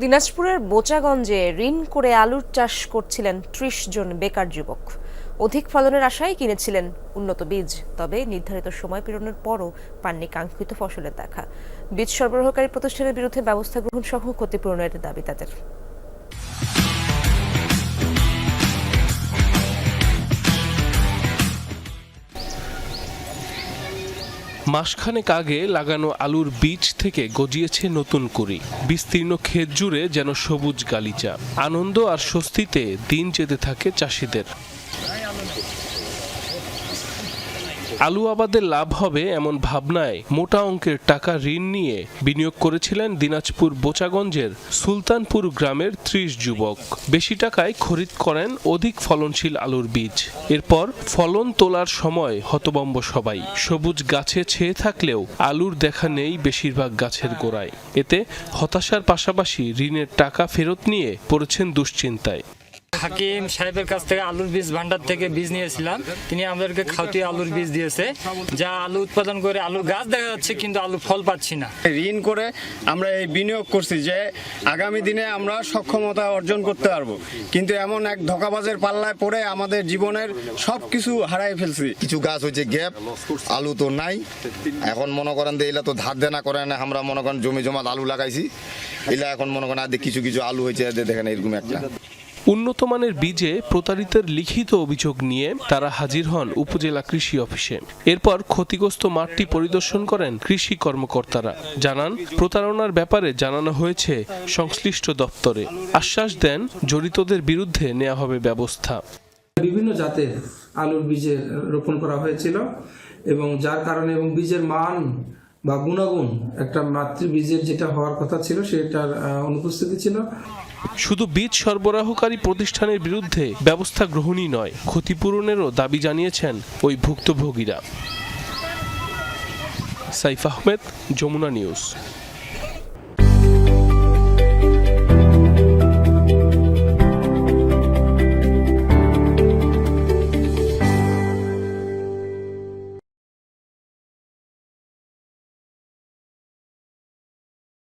দিনাজপুরের বোচাগঞ্জে ঋণ করে আলুর চাষ করছিলেন ত্রিশ জন বেকার যুবক। অধিক ফলনের আশায় কিনেছিলেন উন্নত বীজ, তবে নির্ধারিত সময় পেরোনোর পরও পাননি কাঙ্ক্ষিত ফসলের দেখা। বীজ সরবরাহকারী প্রতিষ্ঠানের বিরুদ্ধে ব্যবস্থা গ্রহণ সহ ক্ষতিপূরণের দাবি তাদের। মাসখানেক আগে লাগানো আলুর বীজ থেকে গজিয়েছে নতুন করি বিস্তীর্ণ ক্ষেত জুড়ে যেন সবুজ গালিচা। আনন্দ আর স্বস্তিতে দিন যেতে থাকে চাষিদের। আলু আবাদের লাভ হবে এমন ভাবনায় মোটা অঙ্কের টাকা ঋণ নিয়ে বিনিয়োগ করেছিলেন দিনাজপুর বোচাগঞ্জের সুলতানপুর গ্রামের ত্রিশ যুবক। বেশি টাকায় খরিদ করেন অধিক ফলনশীল আলুর বীজ। এরপর ফলন তোলার সময় হতবম্ব সবাই। সবুজ গাছে ছেয়ে থাকলেও আলুর দেখা নেই বেশিরভাগ গাছের গোড়ায়। এতে হতাশার পাশাপাশি ঋণের টাকা ফেরত নিয়ে পড়েছেন দুশ্চিন্তায়। হাকিম সাহেবের কাছ থেকে আলুর বীজ ভান্ডার থেকে বীজ নিয়েছিলাম। তিনি আমাদেরকে খাওয়াতি আলুর বীজ দিয়েছে। যা আলু উৎপাদন করে আলুর গাছ দেখা যাচ্ছে কিন্তু আলু ফল পাচ্ছি না। ঋণ করে আমরা এই বিনিয়োগ করছি যে আগামী দিনে আমরা সক্ষমতা অর্জন করতে পারব। কিন্তু এমন এক ধোকাবাজের পাল্লায় পড়ে আমাদের জীবনের সব কিছু হারাই ফেলছি। কিছু গাছ হচ্ছে গ্যাপ আলু তো নাই। এখন মনে করেন যে এলা তো ধার দেনা করে না আমরা মনে করেন জমি জমা আলু লাগাইছি। এলা এখন মনে করেন আদি কিছু কিছু আলু হয়েছে দেখেন এরকম একটা। উন্নত মানের বীজে প্রতারিতের লিখিত অভিযোগ নিয়ে তারা হাজির হন উপজেলা কৃষি অফিসে। এরপর ক্ষতিগ্রস্ত মাঠটি পরিদর্শন করেন কৃষি কর্মকর্তারা। জানান, প্রতারণার ব্যাপারে জানানো হয়েছে সংশ্লিষ্ট দপ্তরে। আশ্বাস দেন, জড়িতদের বিরুদ্ধে নেওয়া হবে ব্যবস্থা। বিভিন্ন জাতের আলুর বীজের রোপণ করা হয়েছিল এবং যার কারণে এবং বীজের মান বা গুণাগুণ, একটা মাতৃবীজের যেটা হওয়ার কথা ছিল, সেটার অনুপস্থিতি ছিল। শুধু বীজ সরবরাহকারী প্রতিষ্ঠানের বিরুদ্ধে ব্যবস্থা গ্রহণই নয়, ক্ষতিপূরণেরও দাবি জানিয়েছেন ওই ভুক্তভোগীরা। সাইফ আহমেদ, যমুনা নিউজ।